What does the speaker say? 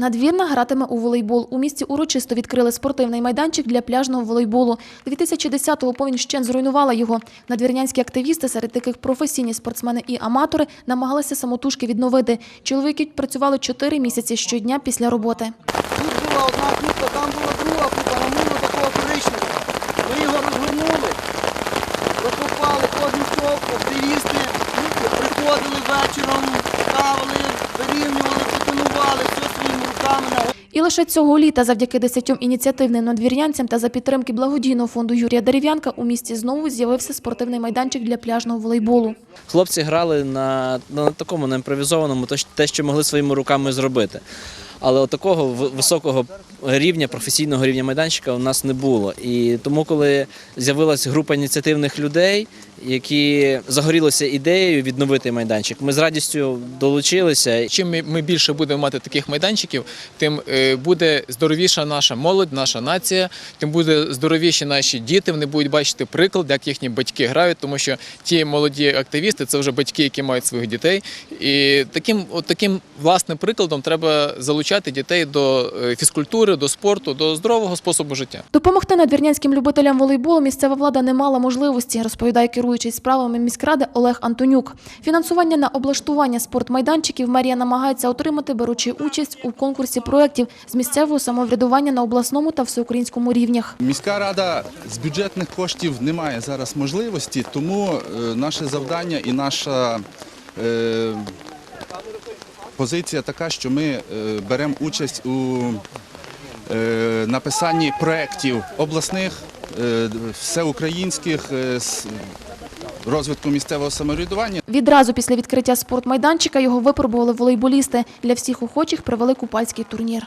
Надвірна гратиме у волейбол. У місті урочисто відкрили спортивний майданчик для пляжного волейболу. 2010-го повінь вщент зруйнувала його. Надвірнянські активісти, серед яких професійні спортсмени і аматори, намагалися самотужки відновити. Чоловіки працювали 4 місяці щодня після роботи. Тут була одна кубка, там була друга кубка, намуно такого коричневого. Ми його розгорнули, прокопали кожен стовп, активісти приходили вечором, ставили, вирівнювали, бетонували, все своїми руками. І лише цього літа, завдяки десятьом ініціативним надвірнянцям та за підтримки благодійного фонду Юрія Дерев'янка, у місті знову з'явився спортивний майданчик для пляжного волейболу. Хлопці грали на, на такому на імпровізованому, те, що могли своїми руками зробити. Але такого високого рівня, професійного рівня майданчика у нас не було. І тому, коли з'явилась група ініціативних людей, які загорілися ідеєю відновити майданчик, ми з радістю долучилися. Чим ми, більше будемо мати таких майданчиків, тим е, буде здоровіша наша молодь, наша нація, тим буде здоровіші наші діти. Вони будуть бачити приклад, як їхні батьки грають, тому що ті молоді активісти це вже батьки, які мають своїх дітей. І таким, от таким власним прикладом треба залучати дітей до е, фізкультури, до спорту, до здорового способу життя. Допомогти надвірнянським любителям волейболу місцева влада не мала можливості, розповідає керуючий справами міськради Олег Антонюк. Фінансування на облаштування спортмайданчиків мерія намагається отримати, беручи участь у конкурсі проєктів з місцевого самоврядування на обласному та всеукраїнському рівнях. Міська рада з бюджетних коштів не має зараз можливості, тому е, наше завдання і наша е, позиція така, що ми е, беремо участь у е, написанні проєктів обласних, е, всеукраїнських розвитку місцевого самоврядування. Відразу після відкриття спортмайданчика його випробували волейболісти. Для всіх охочих провели купальський турнір.